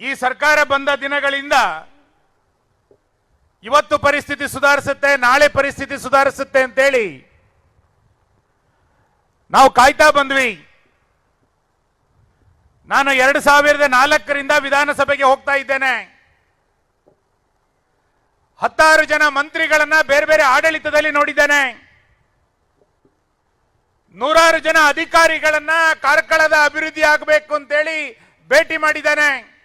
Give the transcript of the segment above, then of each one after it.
ಈ ಸರ್ಕಾರ ಬಂದ ದಿನಗಳಿಂದ ಇವತ್ತು ಪರಿಸ್ಥಿತಿ ಸುಧಾರಿಸುತ್ತೆ, ನಾಳೆ ಪರಿಸ್ಥಿತಿ ಸುಧಾರಿಸುತ್ತೆ ಅಂತೇಳಿ ನಾವು ಕಾಯ್ತಾ ಬಂದ್ವಿ. ನಾನು ಎರಡು ಸಾವಿರದ ನಾಲ್ಕರಿಂದ ವಿಧಾನಸಭೆಗೆ ಹೋಗ್ತಾ ಇದ್ದೇನೆ. ಹತ್ತಾರು ಜನ ಮಂತ್ರಿಗಳನ್ನ ಬೇರೆ ಬೇರೆ ಆಡಳಿತದಲ್ಲಿ ನೋಡಿದ್ದೇನೆ. ನೂರಾರು ಜನ ಅಧಿಕಾರಿಗಳನ್ನ ಕಾರ್ಕಳದ ಅಭಿವೃದ್ಧಿ ಆಗಬೇಕು ಅಂತೇಳಿ ಭೇಟಿ ಮಾಡಿದ್ದೇನೆ.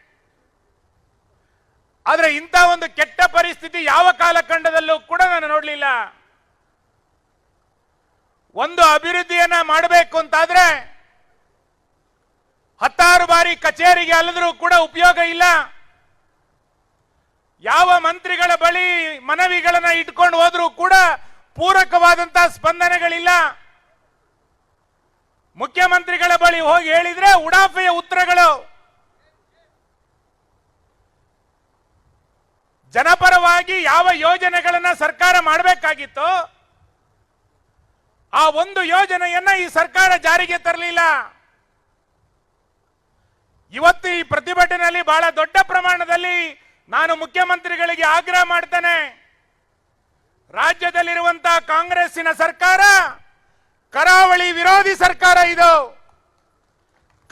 ಆದ್ರೆ ಇಂಥ ಒಂದು ಕೆಟ್ಟ ಪರಿಸ್ಥಿತಿ ಯಾವ ಕಾಲಖಂಡದಲ್ಲೂ ಕೂಡ ನಾನು ನೋಡಲಿಲ್ಲ. ಒಂದು ಅಭಿವೃದ್ಧಿಯನ್ನ ಮಾಡಬೇಕು ಅಂತಾದ್ರೆ ಹತ್ತಾರು ಬಾರಿ ಕಚೇರಿಗೆ ಅಲ್ಲದ್ರೂ ಕೂಡ ಉಪಯೋಗ ಇಲ್ಲ. ಯಾವ ಮಂತ್ರಿಗಳ ಬಳಿ ಮನವಿಗಳನ್ನ ಇಟ್ಕೊಂಡು ಹೋದ್ರೂ ಕೂಡ ಪೂರಕವಾದಂತಹ ಸ್ಪಂದನೆಗಳಿಲ್ಲ. ಮುಖ್ಯಮಂತ್ರಿಗಳ ಬಳಿ ಹೋಗಿ ಹೇಳಿದ್ರೆ ಉಡಾಫೆಯ ಉತ್ತರಗಳು ಜನಪರವಾಗಿ ಯಾವ ಯೋಜನೆಗಳನ್ನ ಸರ್ಕಾರ ಮಾಡಬೇಕಾಗಿತ್ತು ಆ ಒಂದು ಯೋಜನೆಯನ್ನ ಈ ಸರ್ಕಾರ ಜಾರಿಗೆ ತರಲಿಲ್ಲ. ಇವತ್ತು ಈ ಪ್ರತಿಭಟನೆಯಲ್ಲಿ ಬಹಳ ದೊಡ್ಡ ಪ್ರಮಾಣದಲ್ಲಿ ನಾನು ಮುಖ್ಯಮಂತ್ರಿಗಳಿಗೆ ಆಗ್ರಹ ಮಾಡ್ತೇನೆ. ರಾಜ್ಯದಲ್ಲಿರುವಂತಹ ಕಾಂಗ್ರೆಸ್ಸಿನ ಸರ್ಕಾರ, ಕರಾವಳಿ ವಿರೋಧಿ ಸರ್ಕಾರ ಇದು.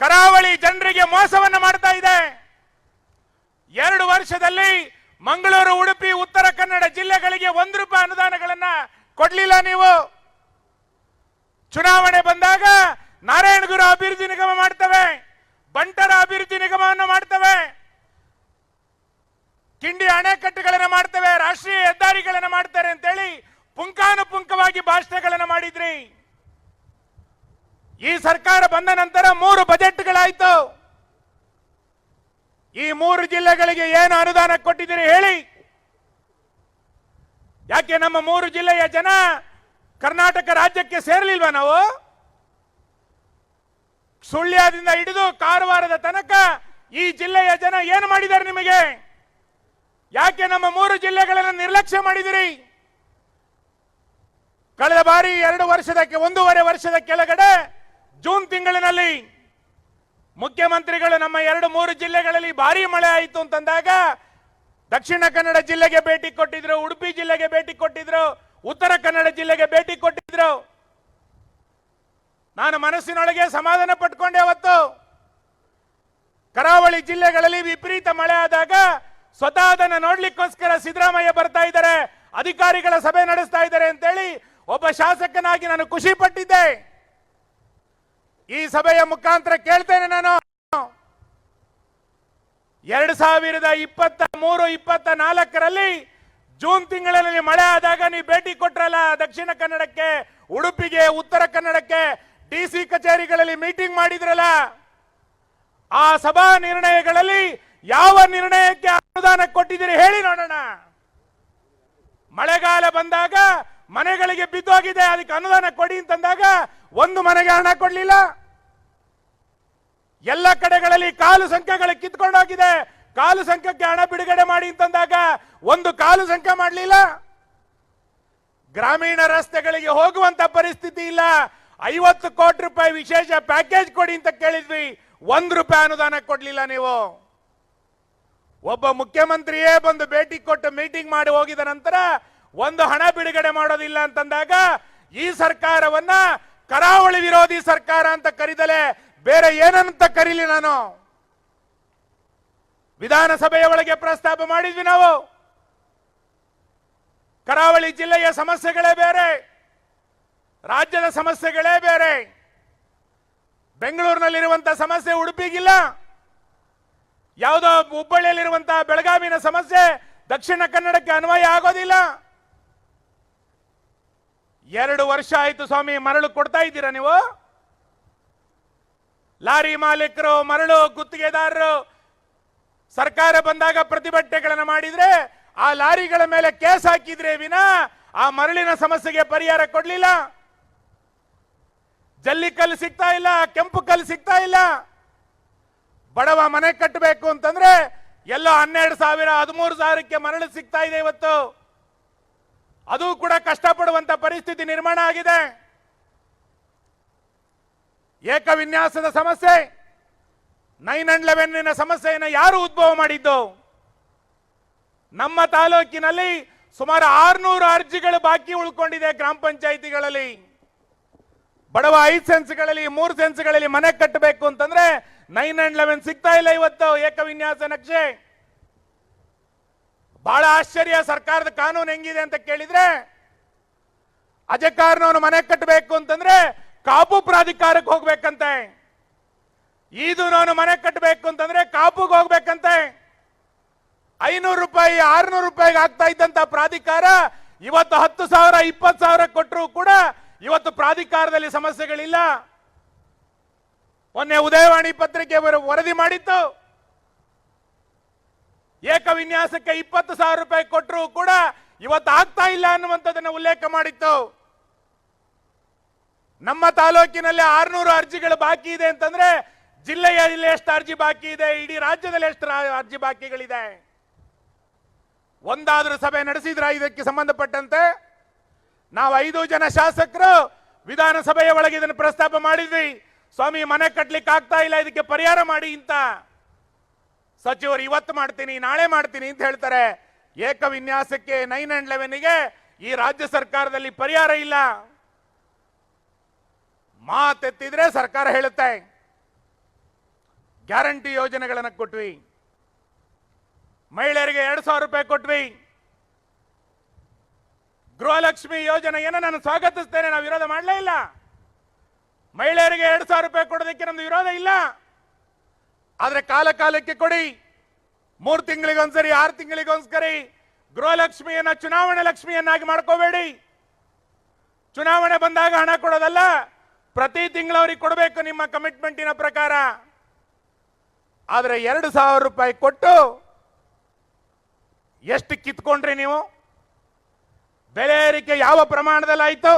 ಕರಾವಳಿ ಜನರಿಗೆ ಮೋಸವನ್ನು ಮಾಡ್ತಾ ಇದೆ. ಎರಡು ವರ್ಷದಲ್ಲಿ ಮಂಗಳೂರು, ಉಡುಪಿ, ಉತ್ತರ ಕನ್ನಡ ಜಿಲ್ಲೆಗಳಿಗೆ ಒಂದು ರೂಪಾಯಿ ಅನುದಾನಗಳನ್ನ ಕೊಡ್ಲಿಲ್ಲ ನೀವು. ಚುನಾವಣೆ ಬಂದಾಗ ನಾರಾಯಣಗುರು ಅಭಿವೃದ್ಧಿ ನಿಗಮ ಮಾಡ್ತವೆ, ಬಂಟರ ಅಭಿವೃದ್ಧಿ ನಿಗಮವನ್ನು ಮಾಡ್ತವೆ ಕಿಂಡಿ ಅಣೆಕಟ್ಟುಗಳನ್ನು ಮಾಡ್ತವೆ, ರಾಷ್ಟ್ರೀಯ ಹೆದ್ದಾರಿಗಳನ್ನು ಮಾಡ್ತಾರೆ ಅಂತೇಳಿ ಪುಂಕಾನುಪುಂಕವಾಗಿ ಭಾಷಣಗಳನ್ನು ಮಾಡಿದ್ರಿ. ಈ ಸರ್ಕಾರ ಬಂದ ನಂತರ ಮೂರು ಬಜೆಟ್ಗಳಾಯ್ತು. ಈ ಮೂರು ಜಿಲ್ಲೆಗಳಿಗೆ ಏನು ಅನುದಾನ ಕೊಟ್ಟಿದ್ದೀರಿ ಹೇಳಿ. ಯಾಕೆ ನಮ್ಮ ಮೂರು ಜಿಲ್ಲೆಯ ಜನ ಕರ್ನಾಟಕ ರಾಜ್ಯಕ್ಕೆ ಸೇರಲಿಲ್ವಾ ನಾವು? ಸುಳ್ಯದಿಂದ ಹಿಡಿದು ಕಾರವಾರದ ತನಕ ಈ ಜಿಲ್ಲೆಯ ಜನ ಏನು ಮಾಡಿದ್ದಾರೆ ನಿಮಗೆ? ಯಾಕೆ ನಮ್ಮ ಮೂರು ಜಿಲ್ಲೆಗಳನ್ನು ನಿರ್ಲಕ್ಷ್ಯ ಮಾಡಿದಿರಿ ಕಳೆದ ಬಾರಿ ಎರಡು ವರ್ಷದ ಒಂದೂವರೆ ವರ್ಷದ ಕೆಳಗಡೆ ಜೂನ್ ತಿಂಗಳಿನಲ್ಲಿ ಮುಖ್ಯಮಂತ್ರಿಗಳು ನಮ್ಮ ಎರಡು ಮೂರು ಜಿಲ್ಲೆಗಳಲ್ಲಿ ಭಾರಿ ಮಳೆ ಆಯಿತು ಅಂತಂದಾಗ ದಕ್ಷಿಣ ಕನ್ನಡ ಜಿಲ್ಲೆಗೆ ಭೇಟಿ ಕೊಟ್ಟಿದ್ರು, ಉಡುಪಿ ಜಿಲ್ಲೆಗೆ ಭೇಟಿ ಕೊಟ್ಟಿದ್ರು, ಉತ್ತರ ಕನ್ನಡ ಜಿಲ್ಲೆಗೆ ಭೇಟಿ ಕೊಟ್ಟಿದ್ರು. ನಾನು ಮನಸ್ಸಿನೊಳಗೆ ಸಮಾಧಾನ ಪಟ್ಕೊಂಡೆ ಅವತ್ತು. ಕರಾವಳಿ ಜಿಲ್ಲೆಗಳಲ್ಲಿ ವಿಪರೀತ ಮಳೆ ಆದಾಗ ಸ್ವತಃ ಅದನ್ನು ನೋಡ್ಲಿಕ್ಕೋಸ್ಕರ ಸಿದ್ದರಾಮಯ್ಯ ಬರ್ತಾ ಇದ್ದಾರೆ, ಅಧಿಕಾರಿಗಳ ಸಭೆ ನಡೆಸ್ತಾ ಇದ್ದಾರೆ ಅಂತೇಳಿ ಒಬ್ಬ ಶಾಸಕನಾಗಿ ನಾನು ಖುಷಿ ಪಟ್ಟಿದ್ದೆ. ಈ ಸಭೆಯ ಮುಖಾಂತರ ಕೇಳ್ತೇನೆ ನಾನು. ಎರಡು ಸಾವಿರದ ಇಪ್ಪತ್ತ ಮೂರು, ಇಪ್ಪತ್ತ ನಾಲ್ಕರಲ್ಲಿ ಜೂನ್ ತಿಂಗಳಲ್ಲಿ ಮಳೆ ಆದಾಗ ನೀವು ಭೇಟಿ ಕೊಟ್ರಲ್ಲ ದಕ್ಷಿಣ ಕನ್ನಡಕ್ಕೆ, ಉಡುಪಿಗೆ, ಉತ್ತರ ಕನ್ನಡಕ್ಕೆ, ಡಿ ಸಿ ಕಚೇರಿಗಳಲ್ಲಿ ಮೀಟಿಂಗ್ ಮಾಡಿದ್ರಲ್ಲ. ಆ ಸಭಾ ನಿರ್ಣಯಗಳಲ್ಲಿ ಯಾವ ನಿರ್ಣಯಕ್ಕೆ ಅನುದಾನ ಕೊಟ್ಟಿದ್ದೀರಿ ಹೇಳಿ ನೋಡೋಣ. ಮಳೆಗಾಲ ಬಂದಾಗ ಮನೆಗಳಿಗೆ ಬಿದ್ದೋಗಿದೆ, ಅದಕ್ಕೆ ಅನುದಾನ ಕೊಡಿ ಅಂತಂದಾಗ ಒಂದು ಮನೆಗೆ ಹಣ ಕೊಡ್ಲಿಲ್ಲ. ಎಲ್ಲ ಕಡೆಗಳಲ್ಲಿ ಕಾಲು ಸಂಖ್ಯೆಗಳು ಕಿತ್ಕೊಂಡೋಗಿದೆ. ಕಾಲು ಸಂಖ್ಯೆಗೆ ಹಣ ಬಿಡುಗಡೆ ಮಾಡಿ ಅಂತಂದಾಗ ಒಂದು ಕಾಲು ಸಂಖ್ಯೆ ಮಾಡಲಿಲ್ಲ. ಗ್ರಾಮೀಣ ರಸ್ತೆಗಳಿಗೆ ಹೋಗುವಂತ ಪರಿಸ್ಥಿತಿ ಇಲ್ಲ. ಐವತ್ತು ಕೋಟಿ ರೂಪಾಯಿ ವಿಶೇಷ ಪ್ಯಾಕೇಜ್ ಕೊಡಿ ಅಂತ ಕೇಳಿದ್ವಿ. ಒಂದು ರೂಪಾಯಿ ಅನುದಾನ ಕೊಡ್ಲಿಲ್ಲ ನೀವು. ಒಬ್ಬ ಮುಖ್ಯಮಂತ್ರಿಯೇ ಬಂದು ಭೇಟಿ ಕೊಟ್ಟು ಮೀಟಿಂಗ್ ಮಾಡಿ ಹೋಗಿದ ನಂತರ ಒಂದು ಹಣ ಬಿಡುಗಡೆ ಮಾಡೋದಿಲ್ಲ ಅಂತಂದಾಗ ಈ ಸರ್ಕಾರವನ್ನ ಕರಾವಳಿ ವಿರೋಧಿ ಸರ್ಕಾರ ಅಂತ ಕರೀದಲೆ ಬೇರೆ ಏನಂತ ಕರೀಲಿ ನಾನು? ವಿಧಾನಸಭೆಯ ಒಳಗೆ ಪ್ರಸ್ತಾಪ ಮಾಡಿದ್ವಿ ನಾವು. ಕರಾವಳಿ ಜಿಲ್ಲೆಯ ಸಮಸ್ಯೆಗಳೇ ಬೇರೆ, ರಾಜ್ಯದ ಸಮಸ್ಯೆಗಳೇ ಬೇರೆ. ಬೆಂಗಳೂರಿನಲ್ಲಿರುವಂತಹ ಸಮಸ್ಯೆ ಉಡುಪಿಗಿಲ್ಲ. ಯಾವುದೋ ಹುಬ್ಬಳ್ಳಿಯಲ್ಲಿರುವಂತಹ ಬೆಳಗಾವಿನ ಸಮಸ್ಯೆ ದಕ್ಷಿಣ ಕನ್ನಡಕ್ಕೆ ಅನ್ವಯ ಆಗೋದಿಲ್ಲ. ಎರಡು ವರ್ಷ ಆಯ್ತು ಸ್ವಾಮಿ ಮರಳು ಕೊಡ್ತಾ ಇದ್ದೀರಾ ನೀವು? ಲಾರಿ ಮಾಲೀಕರು, ಮರಳು ಗುತ್ತಿಗೆದಾರರು, ಸರ್ಕಾರ ಬಂದಾಗ ಪ್ರತಿಭಟನೆಗಳನ್ನು ಮಾಡಿದ್ರೆ ಆ ಲಾರಿಗಳ ಮೇಲೆ ಕೇಸ್ ಹಾಕಿದ್ರೆ ವಿನ ಆ ಮರಳಿನ ಸಮಸ್ಯೆಗೆ ಪರಿಹಾರ ಕೊಡಲಿಲ್ಲ. ಜಲ್ಲಿ ಕಲ್ಲು ಸಿಗ್ತಾ ಇಲ್ಲ, ಕೆಂಪು ಕಲ್ಲು ಸಿಗ್ತಾ ಇಲ್ಲ. ಬಡವ ಮನೆ ಕಟ್ಟಬೇಕು ಅಂತಂದ್ರೆ ಎಲ್ಲ ಹನ್ನೆರಡು ಸಾವಿರ, ಹದಿಮೂರು ಸಾವಿರಕ್ಕೆ ಮರಳು ಸಿಗ್ತಾ ಇದೆ ಇವತ್ತು. ಅದು ಕೂಡ ಕಷ್ಟಪಡುವಂತ ಪರಿಸ್ಥಿತಿ ನಿರ್ಮಾಣ ಆಗಿದೆ. ಏಕವಿನ್ಯಾಸದ ಸಮಸ್ಯೆ. ನೈನ್ ಅಂಡ್ ಲೆವೆನ್ನಿನ ಸಮಸ್ಯೆಯನ್ನು ಯಾರು ಉದ್ಭವ ಮಾಡಿದ್ದು? ನಮ್ಮ ತಾಲೂಕಿನಲ್ಲಿ ಸುಮಾರು ಆರ್ನೂರು ಅರ್ಜಿಗಳು ಬಾಕಿ ಉಳ್ಕೊಂಡಿದೆ ಗ್ರಾಮ ಪಂಚಾಯಿತಿಗಳಲ್ಲಿ. ಬಡವ ಐದು ಸೆನ್ಸ್ಗಳಲ್ಲಿ ಮೂರು ಸೆನ್ಸ್ಗಳಲ್ಲಿ ಮನೆ ಕಟ್ಟಬೇಕು ಅಂತಂದ್ರೆ ನೈನ್ ಅಂಡ್ ಲೆವೆನ್ ಸಿಗ್ತಾ ಇಲ್ಲ ಇವತ್ತು ಏಕವಿನ್ಯಾಸ ನಕ್ಷೆ. ಬಹಳ ಆಶ್ಚರ್ಯ, ಸರ್ಕಾರದ ಕಾನೂನು ಹೆಂಗಿದೆ ಅಂತ ಕೇಳಿದ್ರೆ, ಅಜಕಾರನವನು ಮನೆ ಕಟ್ಟಬೇಕು ಅಂತಂದ್ರೆ ಕಾಪು ಪ್ರಾಧಿಕಾರಕ್ಕೆ ಹೋಗ್ಬೇಕಂತೆ. ಈದುನವನು ಮನೆ ಕಟ್ಟಬೇಕು ಅಂತಂದ್ರೆ ಕಾಪುಗೆ ಹೋಗ್ಬೇಕಂತೆ. ಐನೂರು ರೂಪಾಯಿ, ಆರ್ನೂರು ರೂಪಾಯಿಗೆ ಆಗ್ತಾ ಇದ್ದಂತ ಪ್ರಾಧಿಕಾರ ಇವತ್ತು ಹತ್ತು ಸಾವಿರ, ಇಪ್ಪತ್ತು ಸಾವಿರ ಕೊಟ್ಟರು ಕೂಡ ಇವತ್ತು ಪ್ರಾಧಿಕಾರದಲ್ಲಿ ಸಮಸ್ಯೆಗಳಿಲ್ಲ. ಮೊನ್ನೆ ಉದಯವಾಣಿ ಪತ್ರಿಕೆ ವರ- ವರದಿ ಮಾಡಿತ್ತು. ಏಕವಿನ್ಯಾಸಕ್ಕೆ ಇಪ್ಪತ್ತು ಸಾವಿರ ರೂಪಾಯಿ ಕೊಟ್ಟರು ಕೂಡ ಇವತ್ತು ಆಗ್ತಾ ಇಲ್ಲ ಅನ್ನುವಂಥದ್ದನ್ನು ಉಲ್ಲೇಖ ಮಾಡಿತ್ತು. ನಮ್ಮ ತಾಲೂಕಿನಲ್ಲಿ ಆರ್ನೂರು ಅರ್ಜಿಗಳು ಬಾಕಿ ಇದೆ ಅಂತಂದ್ರೆ ಜಿಲ್ಲೆಯಲ್ಲಿ ಎಷ್ಟು ಅರ್ಜಿ ಬಾಕಿ ಇದೆ? ಇಡೀ ರಾಜ್ಯದಲ್ಲಿ ಎಷ್ಟು ಅರ್ಜಿ ಬಾಕಿಗಳಿದೆ? ಒಂದಾದ್ರೂ ಸಭೆ ನಡೆಸಿದ್ರ? ಇದಕ್ಕೆ ಸಂಬಂಧಪಟ್ಟಂತೆ ನಾವು ಐದು ಜನ ಶಾಸಕರು ವಿಧಾನಸಭೆಯ ಒಳಗೆ ಇದನ್ನು ಪ್ರಸ್ತಾಪ ಮಾಡಿದ್ವಿ. ಸ್ವಾಮಿ, ಮನೆ ಕಟ್ಟಲಿಕ್ಕೆ ಆಗ್ತಾ ಇಲ್ಲ, ಇದಕ್ಕೆ ಪರಿಹಾರ ಮಾಡಿ ಇಂತ ಸಚಿವರು, ಇವತ್ತು ಮಾಡ್ತೀನಿ, ನಾಳೆ ಮಾಡ್ತೀನಿ ಅಂತ ಹೇಳ್ತಾರೆ. ಏಕವಿನ್ಯಾಸಕ್ಕೆ ನೈನ್ ಅಂಡ್ ಲೆವೆನ್ಗೆ ಈ ರಾಜ್ಯ ಸರ್ಕಾರದಲ್ಲಿ ಪರಿಹಾರ ಇಲ್ಲ. ಮಾತೆತ್ತಿದ್ರೆ ಸರ್ಕಾರ ಹೇಳುತ್ತೆ. ಗ್ಯಾರಂಟಿ ಯೋಜನೆಗಳನ್ನು ಕೊಟ್ವಿ. ಮಹಿಳೆಯರಿಗೆ ಎರಡು ಸಾವಿರ ರೂಪಾಯಿ ಕೊಟ್ವಿ. ಗೃಹಲಕ್ಷ್ಮಿ ಯೋಜನೆಯನ್ನು ನಾನು ಸ್ವಾಗತಿಸ್ತೇನೆ, ನಾವು ವಿರೋಧ ಮಾಡಲೇ ಇಲ್ಲ. ಮಹಿಳೆಯರಿಗೆ ಎರಡು ಸಾವಿರ ರೂಪಾಯಿ ಕೊಡೋದಕ್ಕೆ ನಮ್ದು ವಿರೋಧ ಇಲ್ಲ. ಆದ್ರೆ ಕಾಲ ಕಾಲಕ್ಕೆ ಕೊಡಿ. ಮೂರು ತಿಂಗಳಿಗೊಂದ್ಸರಿ, ಆರು ತಿಂಗಳಿಗೊಂದ್ಸರಿ ಗೃಹಲಕ್ಷ್ಮಿಯನ್ನ, ಚುನಾವಣೆ ಲಕ್ಷ್ಮಿಯನ್ನಾಗಿ ಮಾಡ್ಕೋಬೇಡಿ. ಚುನಾವಣೆ ಬಂದಾಗ ಹಣ ಕೊಡೋದಲ್ಲ. ಪ್ರತಿ ತಿಂಗಳು ಅವ್ರಿಗೆ ಕೊಡಬೇಕು ನಿಮ್ಮ ಕಮಿಟ್ಮೆಂಟಿನ ಪ್ರಕಾರ. ಆದರೆ ಎರಡು ಸಾವಿರ ರೂಪಾಯಿ ಕೊಟ್ಟು ಎಷ್ಟು ಕಿತ್ಕೊಂಡ್ರಿ ನೀವು? ಬೆಲೆ ಏರಿಕೆ ಯಾವ ಪ್ರಮಾಣದಲ್ಲಿ ಆಯ್ತು